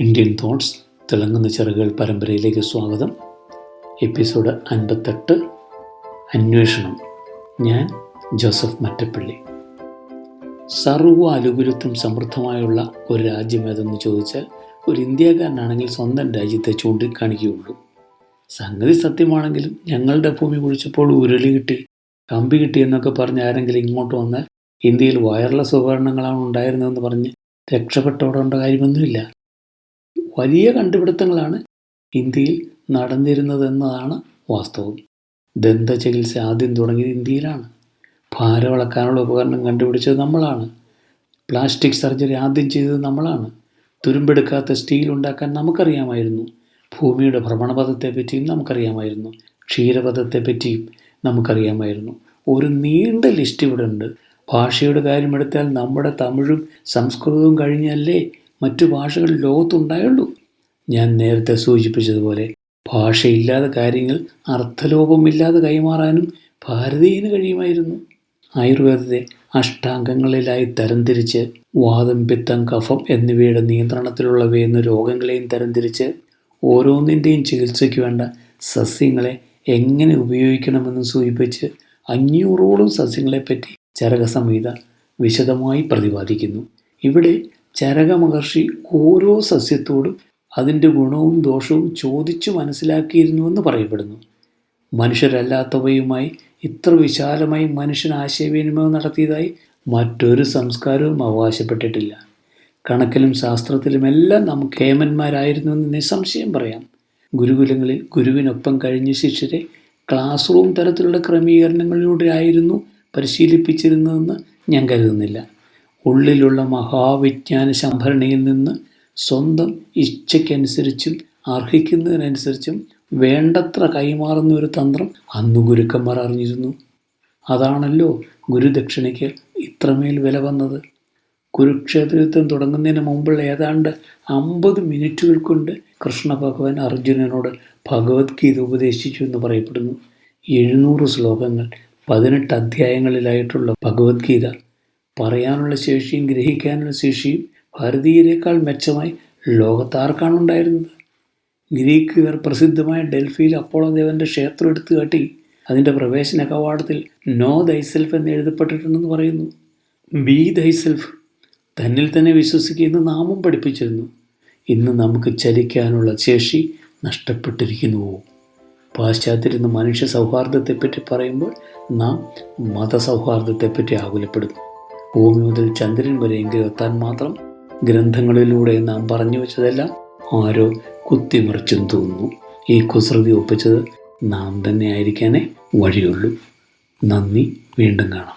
Indian thoughts തിളങ്ങുന്ന ചെറുകൾ പരമ്പരയിലേക്ക് സ്വാഗതം. എപ്പിസോഡ് അൻപത്തെട്ട് അന്വേഷണം. ഞാൻ ജോസഫ് മറ്റപ്പള്ളി. സർവ അനുകൂലത്വം സമൃദ്ധമായുള്ള ഒരു രാജ്യം ഏതെന്ന് ചോദിച്ചാൽ ഒരു ഇന്ത്യക്കാരനാണെങ്കിൽ സ്വന്തം രാജ്യത്തെ ചൂണ്ടിക്കാണിക്കുകയുള്ളൂ. സംഗതി സത്യമാണെങ്കിലും ഞങ്ങളുടെ ഭൂമി കുഴിച്ചപ്പോൾ ഉരുളി കിട്ടി കമ്പി കിട്ടി എന്നൊക്കെ പറഞ്ഞ് ആരെങ്കിലും ഇങ്ങോട്ട് വന്നാൽ ഇന്ത്യയിൽ വയർലെസ് ഉപകരണങ്ങളാണ് ഉണ്ടായിരുന്നതെന്ന് പറഞ്ഞ് രക്ഷപ്പെട്ടോടേണ്ട കാര്യമൊന്നുമില്ല. വലിയ കണ്ടുപിടുത്തങ്ങളാണ് ഇന്ത്യയിൽ നടന്നിരുന്നതെന്നതാണ് വാസ്തവം. ദന്ത ചികിത്സ ആദ്യം തുടങ്ങിയത് ഇന്ത്യയിലാണ്. ഭാരമളക്കാനുള്ള ഉപകരണം കണ്ടുപിടിച്ചത് നമ്മളാണ്. പ്ലാസ്റ്റിക് സർജറി ആദ്യം ചെയ്തത് നമ്മളാണ്. തുരുമ്പെടുക്കാത്ത സ്റ്റീൽ ഉണ്ടാക്കാൻ നമുക്കറിയാമായിരുന്നു. ഭൂമിയുടെ ഭ്രമണപഥത്തെപ്പറ്റിയും നമുക്കറിയാമായിരുന്നു. ക്ഷീരപഥത്തെപ്പറ്റിയും നമുക്കറിയാമായിരുന്നു. ഒരു നീണ്ട ലിസ്റ്റ് ഇവിടെ ഉണ്ട്. ഭാഷയുടെ കാര്യമെടുത്താൽ നമ്മുടെ തമിഴും സംസ്കൃതവും കഴിഞ്ഞല്ലേ? മറ്റു ഭാഷകൾ ലോകത്തുണ്ടായുള്ളൂ. ഞാൻ നേരത്തെ സൂചിപ്പിച്ചതുപോലെ ഭാഷയില്ലാതെ കാര്യങ്ങൾ അർത്ഥലോപമില്ലാതെ കൈമാറാനും ഭാരതീയന് കഴിയുമായിരുന്നു. ആയുർവേദത്തെ അഷ്ടാംഗങ്ങളിലായി തരംതിരിച്ച് വാദം പിത്തം കഫം എന്നിവയുടെ നിയന്ത്രണത്തിലുള്ളവയെന്ന രോഗങ്ങളെയും തരംതിരിച്ച് ഓരോന്നിന്റെയും ചികിത്സയ്ക്ക് വേണ്ട സസ്യങ്ങളെ എങ്ങനെ ഉപയോഗിക്കണമെന്ന് സൂചിപ്പിച്ച് അഞ്ഞൂറോളം സസ്യങ്ങളെപ്പറ്റി ചരകസംഹിത വിശദമായി പ്രതിപാദിക്കുന്നു. ഇവിടെ ചരക മഹർഷി ഓരോ സസ്യത്തോടും അതിന്റെ ഗുണവും ദോഷവും ചോദിച്ചു മനസ്സിലാക്കിയിരുന്നുവെന്ന് പറയപ്പെടുന്നു. മനുഷ്യരല്ലാത്തവയുമായി ഇത്ര വിശാലമായി മനുഷ്യൻ ആശയവിനിമയം നടത്തിയതായി മറ്റൊരു സംസ്കാരവും അവകാശപ്പെട്ടിട്ടില്ല. കണക്കിലും ശാസ്ത്രത്തിലുമെല്ലാം നമുക്ക് ഹേമന്മാരായിരുന്നുവെന്ന് നിസ്സംശയം പറയാം. ഗുരുകുലങ്ങളിൽ ഗുരുവിനൊപ്പം കഴിഞ്ഞ ശിഷ്യരെ ക്ലാസ് റൂം തരത്തിലുള്ള ക്രമീകരണങ്ങളിലൂടെ ആയിരുന്നു പരിശീലിപ്പിച്ചിരുന്നതെന്ന് ഞാൻ കരുതുന്നില്ല. ഉള്ളിലുള്ള മഹാവിജ്ഞാന സംഭരണിയിൽ നിന്ന് സ്വന്തം ഇച്ഛയ്ക്കനുസരിച്ചും അർഹിക്കുന്നതിനനുസരിച്ചും വേണ്ടത്ര കൈമാറുന്ന ഒരു തന്ത്രം അന്ന് ഗുരുക്കന്മാർ അറിഞ്ഞിരുന്നു. അതാണല്ലോ ഗുരുദക്ഷിണയ്ക്ക് ഇത്രമേൽ വില വന്നത്. കുരുക്ഷേത്ര യുദ്ധം തുടങ്ങുന്നതിന് മുമ്പുള്ള ഏതാണ്ട് അമ്പത് മിനിറ്റുകൾ കൊണ്ട് കൃഷ്ണ ഭഗവാൻ അർജുനനോട് ഭഗവത്ഗീത ഉപദേശിച്ചു എന്ന് പറയപ്പെടുന്നു. എഴുന്നൂറ് ശ്ലോകങ്ങൾ പതിനെട്ട് അധ്യായങ്ങളിലായിട്ടുള്ള ഭഗവത്ഗീത. പറയാനുള്ള ശേഷിയും ഗ്രഹിക്കാനുള്ള ശേഷിയും ഭാരതീയരെക്കാൾ മെച്ചമായി ലോകത്താർക്കാണ് ഉണ്ടായിരുന്നത് ഗ്രീക്കുകാർ പ്രസിദ്ധമായ ഡൽഹിയിൽ അപ്പോളോ ദേവന്റെ ക്ഷേത്രം എടുത്തു കാട്ടി അതിന്റെ പ്രവേശന കവാടത്തിൽ നോ ദൈസെൽഫ് എന്ന് എഴുതപ്പെട്ടിട്ടുണ്ടെന്ന് പറയുന്നു. ബി ദൈസെൽഫ് തന്നിൽ തന്നെ വിശ്വസിക്കുന്ന നാമം പഠിപ്പിച്ചിരുന്നു. ഇന്ന് നമുക്ക് ചലിക്കാനുള്ള ശേഷി നഷ്ടപ്പെട്ടിരിക്കുന്നുവോ പാശ്ചാത്യരുന്ന് മനുഷ്യ സൗഹാർദ്ദത്തെപ്പറ്റി പറയുമ്പോൾ നാം മതസൗഹാർദ്ദത്തെപ്പറ്റി ആകുലപ്പെടുന്നു. ഭൂമി മുതൽ ചന്ദ്രൻ വരെയെങ്കിലും എത്താൻ മാത്രം ഗ്രന്ഥങ്ങളിലൂടെ നാം പറഞ്ഞു വെച്ചതെല്ലാം ആരോ കുത്തിമറിച്ചും തോന്നുന്നു. ഈ കുസൃതി ഒപ്പിച്ചത് നാം തന്നെ ആയിരിക്കാനേ വഴിയുള്ളൂ. നന്ദി വീണ്ടും കാണാം.